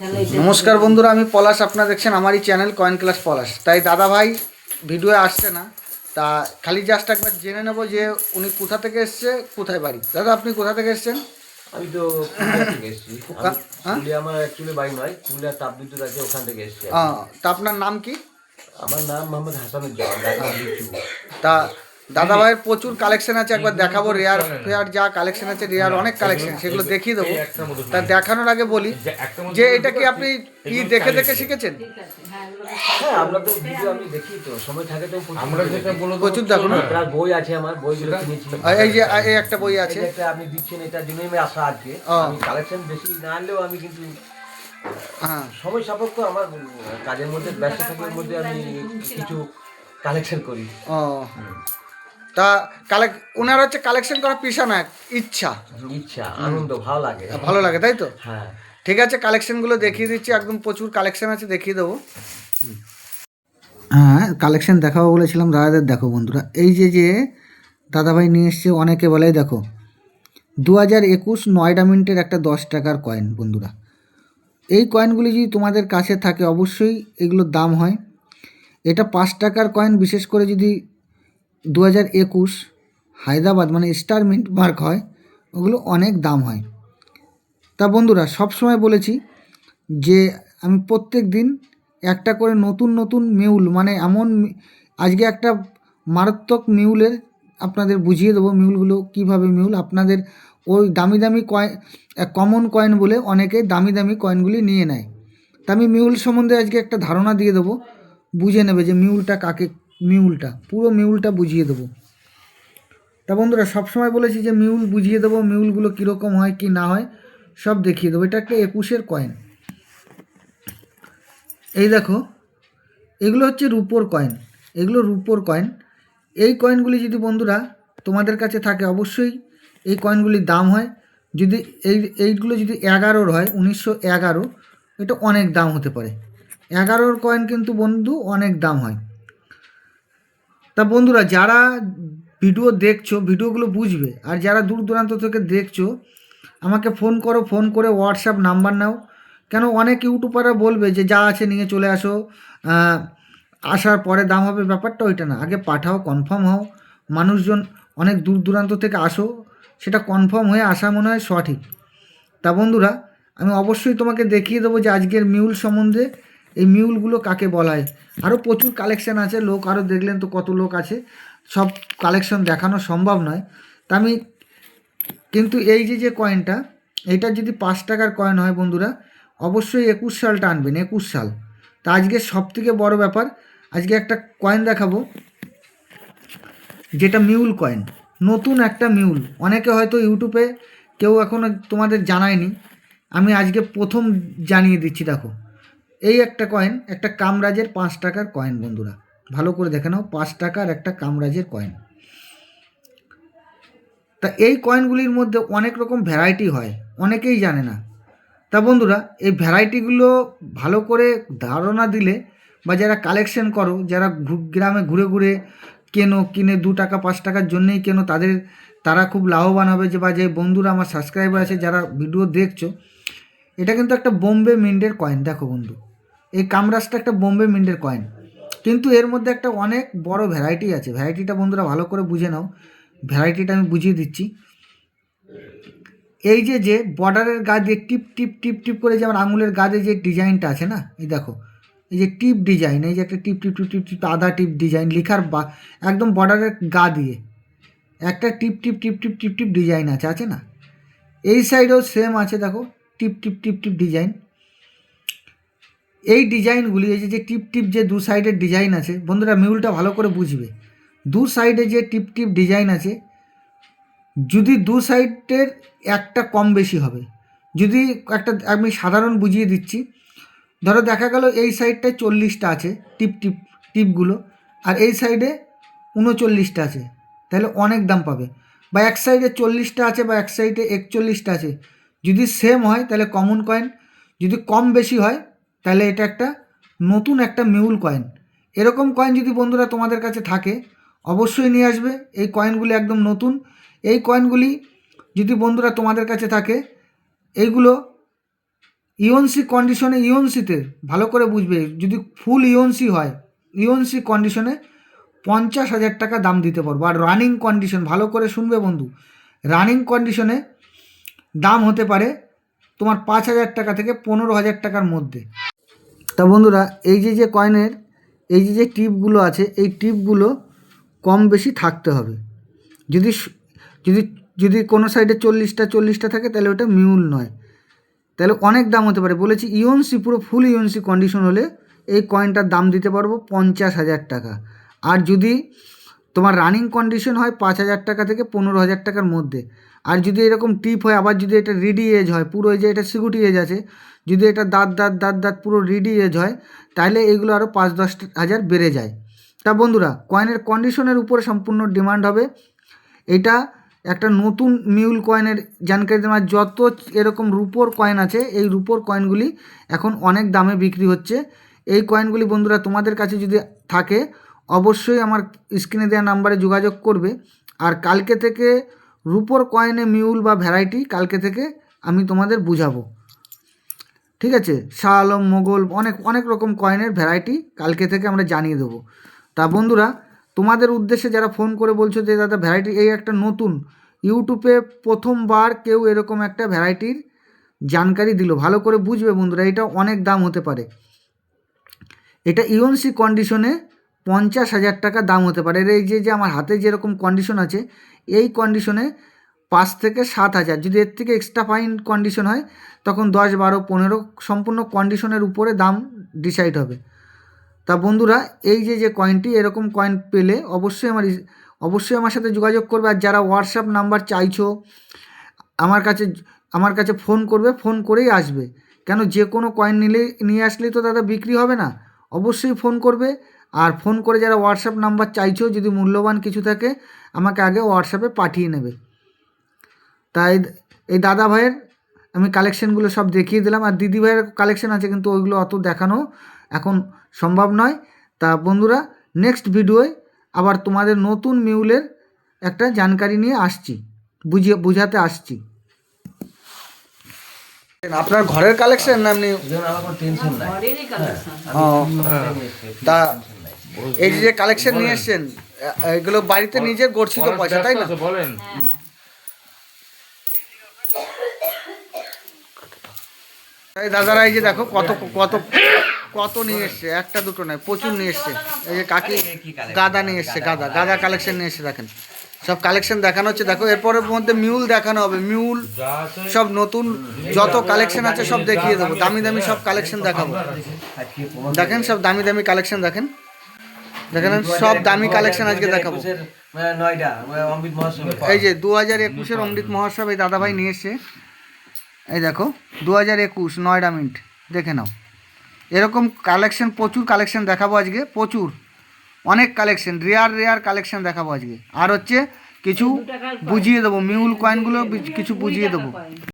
নমস্কার বন্ধুরা আমি পলাশ আপনারা দেখছেন আমারই চ্যানেল কয়েন ক্লাস পলাশ তাই দাদা ভাই ভিডিও আসছে না তা খালি জাস্ট একবার জেনে নেব যে উনি কোথা থেকে এসছে কোথায় বাড়ি? দাদা আপনি কোথা থেকে এসছেন? আমি তো পুরুলিয়া থেকে এসেছি। হ্যাঁ? আমার অ্যাকচুয়ালি বাড়ি নয় পুরুলিয়া তাপবিদ্যুৎ আছে ওখান থেকে এসেছি তা আপনার নাম কি? আমার নাম মোহাম্মদ হাসানুজ্জামান তা দাদা ভাইয়ের প্রচুর কালেকশন আছে একবার দেখাবো রেয়ার ফেয়ার যা কালেকশন আছে রেয়ার অনেক কালেকশন সেগুলো দেখিয়ে দেবো। তা দেখানোর আগে বলি যে এটা কি আপনি কি দেখে দেখে শিখেছেন? হ্যাঁ আমরা তো আমি দেখি তো সময় থাকে তো আমরা যেটা বলে প্রচুর দেখুন বই আছে আমার বইগুলো কিনেছি। এই যে এই একটা বই আছে। আপনি দিচ্ছেন এটার জন্যই আমি আসা আজকে। আমি কালেকশন বেশি না আনলেও আমি কিন্তু হ্যাঁ। সময় সাপেক্ষ আমার কাজের মধ্যে ব্যস্ত থাকার মধ্যে আমি কিছু কালেকশন করি। ও। তা কালেক ওনার হচ্ছে কালেকশন করার পেশা না ইচ্ছা। ইচ্ছা আনন্দ ভালো লাগে। ভালো লাগে তাই তো? হ্যাঁ। ঠিক আছে কালেকশনগুলো দেখিয়ে দিচ্ছি একদম প্রচুর কালেকশন আছে দেখিয়ে দেবো। হ্যাঁ কালেকশন দেখাবো বলেছিলাম দাদাদের দেখো বন্ধুরা। এই যে যে দাদাভাই নিয়ে এসছে অনেকে বলে দেখো দু হাজার একুশ নয়ডা মিনিটের একটা দশ টাকার কয়েন বন্ধুরা। এই কয়েনগুলি যদি তোমাদের কাছে থাকে অবশ্যই এগুলোর দাম হয়। এটা পাঁচ টাকার কয়েন বিশেষ করে যদি দু হাজার একুশ হায়দ্রাবাদ মানে স্টার মিন্ট মার্ক হয়, ওগুলো অনেক দাম হয়। তা বন্ধুরা, সবসময় বলেছি যে আমি প্রত্যেক দিন একটা করে নতুন নতুন মিউল মানে এমন আজকে একটা মারাত্মক মিউলের আপনাদের বুঝিয়ে দেবো মিউলগুলো কীভাবে মিউল। আপনাদের ওই দামি দামি কয়েন কমন কয়েন বলে অনেকে দামি দামি কয়েনগুলি নিয়ে নেয়। তা আমি মিউল সম্বন্ধে আজকে একটা ধারণা দিয়ে দেবো, বুঝে নেবে যে মিউলটা কাকে মিউলটা, পুরো মিউলটা বুঝিয়ে দেবো। তা বন্ধুরা, সবসময় বলেছি যে মিউল বুঝিয়ে দেবো, মিউলগুলো কীরকম হয়, কি না হয়, সব দেখিয়ে দেবো। এটা একটা একুশের কয়েন এই দেখো, এগুলো হচ্ছে রুপোর কয়েন এগুলো রুপোর কয়েন এই কয়েনগুলি যদি বন্ধুরা তোমাদের কাছে থাকে, অবশ্যই এই কয়েনগুলির দাম হয়। যদি এই, এইগুলো যদি এগারোর হয়, উনিশশো এগারো, এটা অনেক দাম হতে পারে। এগারোর কয়েন কিন্তু বন্ধু অনেক দাম হয়। তা বন্ধুরা, যারা ভিডিও দেখছ, ভিডিওগুলো বুঝবে, আর যারা দূর দূরান্ত থেকে দেখছ, আমাকে ফোন করো, ফোন করে হোয়াটসঅ্যাপ নাম্বার নাও। কেন অনেক ইউটিউবাররা বলবে যে, যা আছে নিয়ে চলে আসো আসার পরে দাম হবে। ব্যাপারটা ওইটা না, আগে পাঠাও কনফার্ম হও। মানুষজন অনেক দূর দূরান্ত থেকে আসো, সেটা কনফার্ম হয়ে আসা মনে হয় সঠিক। তা বন্ধুরা, আমি অবশ্যই তোমাকে দেখিয়ে দেবো যে আজকের মিউল সম্বন্ধে। এই মিউলগুলো কাকে বলা হয় আরও প্রচুর কালেকশন আছে, লোক আরও দেখলেন তো কত লোক আছে। সব কালেকশন দেখানো সম্ভব নয়। তা আমি কিন্তু এই যে যে কয়েনটা এটা যদি পাঁচ টাকার কয়েন হয় বন্ধুরা, অবশ্যই একুশ সালটা আনবেন, একুশ সাল। তা আজকে সব থেকে বড় ব্যাপার, আজকে একটা কয়েন দেখাবো, যেটা মিউল কয়েন নতুন একটা মিউল। অনেকে হয়তো ইউটিউবে কেউ এখনও তোমাদের জানায়নি। আমি আজকে প্রথম জানিয়ে দিচ্ছি, দেখো। এই একটা কয়েন একটা কামরাজের পাঁচ টাকার কয়েন বন্ধুরা। ভালো করে দেখে নাও, পাঁচ টাকার একটা কামরাজের কয়েন তা এই কয়েনগুলির মধ্যে অনেক রকম ভ্যারাইটি হয়, অনেকেই জানে না। তা বন্ধুরা, এই ভ্যারাইটিগুলো ভালো করে ধারণা দিলে বা যারা কালেকশন করো, যারা গ্রামে ঘুরে ঘুরে কেনো, কিনে দু টাকা, পাঁচ টাকার জন্যেই কেনো, তাদের, তারা খুব লাভবান হবে যে, বা যে বন্ধুরা আমার সাবস্ক্রাইবার আছে, যারা ভিডিও দেখছ, এটা কিন্তু একটা বোম্বে মিন্টের কয়েন দেখো বন্ধু। এই কামরাজটা একটা বোম্বে মিন্টের কয়েন কিন্তু এর মধ্যে একটা অনেক বড় ভ্যারাইটি আছে ভ্যারাইটিটা বন্ধুরা ভালো করে বুঝে নাও ভ্যারাইটিটা আমি বুঝিয়ে দিচ্ছি এই যে যে বর্ডারের গা দিয়ে টিপ টিপ টিপ টিপ করে যে আমার আঙুলের গায়ে যে ডিজাইনটা আছে না এই দেখো এই যে টিপ ডিজাইন এই যে একটা টিপ টিপ টিপ টিপ টিপ আধা টিপ ডিজাইন লেখার বা একদম বর্ডারের গা দিয়ে একটা টিপ টিপ টিপ টিপ টিপ টিপ ডিজাইন আছে আছে না এই সাইডেও সেম আছে দেখো টিপ টিপ টিপ টিপ ডিজাইন এই ডিজাইনগুলি, এই যে টিপ টিপ যে দু সাইডের ডিজাইন আছে, বন্ধুরা মিউলটা ভালো করে বুঝবে। দু সাইডে যে টিপ টিপ ডিজাইন আছে, যদি দু সাইডের একটা কম বেশি হবে। যদি একটা, আমি সাধারণ বুঝিয়ে দিচ্ছি, ধরো দেখা গেল এই সাইডটায় চল্লিশটা আছে টিপ টিপ, টিপগুলো, আর এই সাইডে উনচল্লিশটা আছে, তাহলে অনেক দাম পাবে। বা এক সাইডে চল্লিশটা আছে বা এক সাইডে একচল্লিশটা আছে, যদি সেম হয়, তাহলে কমন কয়েন যদি কম বেশি হয় তাহলে এটা একটা নতুন একটা মিউল কয়েন এরকম কয়েন যদি বন্ধুরা তোমাদের কাছে থাকে, অবশ্যই নিয়ে আসবে। এই কয়েনগুলি একদম নতুন। এই কয়েনগুলি যদি বন্ধুরা তোমাদের কাছে থাকে, এইগুলো ইওনসি কন্ডিশনে ইওনসিতে ভালো করে বুঝবে। যদি ফুল ইওনসি হয় ইওনসি কন্ডিশনে পঞ্চাশ হাজার টাকা দাম দিতে পারব। আর রানিং কন্ডিশন ভালো করে শুনবে বন্ধু। রানিং কন্ডিশনে দাম হতে পারে তোমার পাঁচ হাজার টাকা থেকে পনেরো হাজার টাকার মধ্যে। তা বন্ধুরা, এই যে যে কয়েনের, এই যে যে টিপগুলো আছে, এই টিপগুলো কম বেশি থাকতে হবে। যদি যদি যদি কোনো সাইডে চল্লিশটা চল্লিশটা থাকে, তাহলে ওটা মিউল নয়। তাহলে অনেক দাম হতে পারে। বলেছি ইউএনসি পুরো ফুল ইউএনসি কন্ডিশন হলে এই কয়েনটার দাম দিতে পারব পঞ্চাশ হাজার টাকা। আর যদি তোমার রানিং কন্ডিশন হয় পাঁচ হাজার টাকা থেকে পনেরো হাজার টাকার মধ্যে আর যদি এরকম টিপ হয়, আবার যদি এটা রিডি এজ হয়, পুরো এই যে এটা সিকিউরিটি এজ আছে, যদি এটা দাঁত দাঁত দাঁত দাঁত পুরো রিডি এজ হয়, তাহলে এগুলো আরও পাঁচ দশ হাজার বেড়ে যায়। তা বন্ধুরা কয়েনের কন্ডিশনের উপরে সম্পূর্ণ ডিমান্ড হবে। এটা একটা নতুন মিউল কয়েনের জানকারি দেওয়ার যত এরকম রুপোর কয়েন আছে, এই রুপোর কয়েনগুলি এখন অনেক দামে বিক্রি হচ্ছে। এই কয়েনগুলি বন্ধুরা, তোমাদের কাছে যদি থাকে, অবশ্যই আমার স্ক্রিনে দেওয়া নাম্বারে যোগাযোগ করবে। আর কালকে থেকে রুপোর কয়েনে মিউল বা ভ্যারাইটি কালকে থেকে আমি তোমাদের বুঝাবো। ঠিক আছে? শাহ আলম মোগল, অনেক অনেক রকম কয়েনের ভ্যারাইটি কালকে থেকে আমরা জানিয়ে দেবো। তা বন্ধুরা, তোমাদের উদ্দেশ্যে যারা ফোন করে বলছো যে, দাদা, ভ্যারাইটি এই একটা নতুন, ইউটিউবে প্রথমবার কেউ এরকম একটা ভ্যারাইটির জানকারি দিল, ভালো করে বুঝবে বন্ধুরা, এটা অনেক দাম হতে পারে। এটা ইউএনসি কন্ডিশনে পঞ্চাশ হাজার টাকা দাম হতে পারে। এর এই যে যে আমার হাতে যেরকম কন্ডিশন আছে, এই কন্ডিশনে পাঁচ থেকে সাত হাজার। যদি এর থেকে এক্সট্রা ফাইন কন্ডিশন হয়, তখন দশ, বারো, পনেরো সম্পূর্ণ কন্ডিশনের উপরে দাম ডিসাইড হবে। তা বন্ধুরা, এই যে যে কয়েনটি এরকম কয়েন পেলে অবশ্যই আমার অবশ্যই আমার সাথে যোগাযোগ করবে। আর যারা হোয়াটসঅ্যাপ নাম্বার চাইছো, আমার কাছে আমার কাছে ফোন করবে ফোন করেই আসবে। কেন, যে কোনো কয়েন নিলে, নিয়ে আসলেই তো দাদা বিক্রি হবে না। অবশ্যই ফোন করবে। আর ফোন করে যারা হোয়াটসঅ্যাপ নাম্বার চাইছো যদি মূল্যবান কিছু থাকে আমাকে আগে হোয়াটসঅ্যাপে পাঠিয়ে নেবে। তাই এই দাদা ভাইয়ের আমি কালেকশানগুলো সব দেখিয়ে দিলাম। আর দিদি ভাইয়ের কালেকশন আছে কিন্তু ওইগুলো অত দেখানো এখন সম্ভব নয়। তা বন্ধুরা নেক্সট ভিডিওয় আবার তোমাদের নতুন মিউলের একটা জানকারি নিয়ে আসছি বুঝিয়ে বুঝাতে আসছি। আপনার ঘরের কালেকশন না এমনি? তা এই যে কালেকশন নিয়ে এসছেন এগুলো বাড়িতে নিজের গচ্ছিত পয়সা তাই না? বলেন। দাদারা এই যে দেখো কত কত কত নিয়ে এসছে একটা দুটো নয় প্রচুর নিয়ে এসছে। এই যে কাকি গাদা নিয়ে এসছে গাদা গাদা কালেকশন নিয়ে এসছে দেখেন। সব কালেকশন দেখানো হচ্ছে দেখো এরপরের মধ্যে মিউল দেখানো হবে মিউল সব নতুন যত কালেকশন আছে সব দেখিয়ে দেবো দামি দামি সব কালেকশন দেখাবো। দেখেন সব দামি দামি কালেকশন দেখেন। দেখেন সব দামি কালেকশন আজকে দেখাবো। এই যে দু হাজার একুশের অমৃত মহোৎসব এই দাদাভাই নিয়ে এসছে। এই দেখো দু হাজার একুশ নয়ডা মিন্ট দেখে নাও। এরকম কালেকশন প্রচুর কালেকশন দেখাবো আজকে প্রচুর। অনেক কালেকশন রেয়ার রেয়ার কালেকশন দেখাবো আজকে। আর হচ্ছে কিছু বুঝিয়ে দেবো মিউল কয়েনগুলো কিছু বুঝিয়ে দেবো।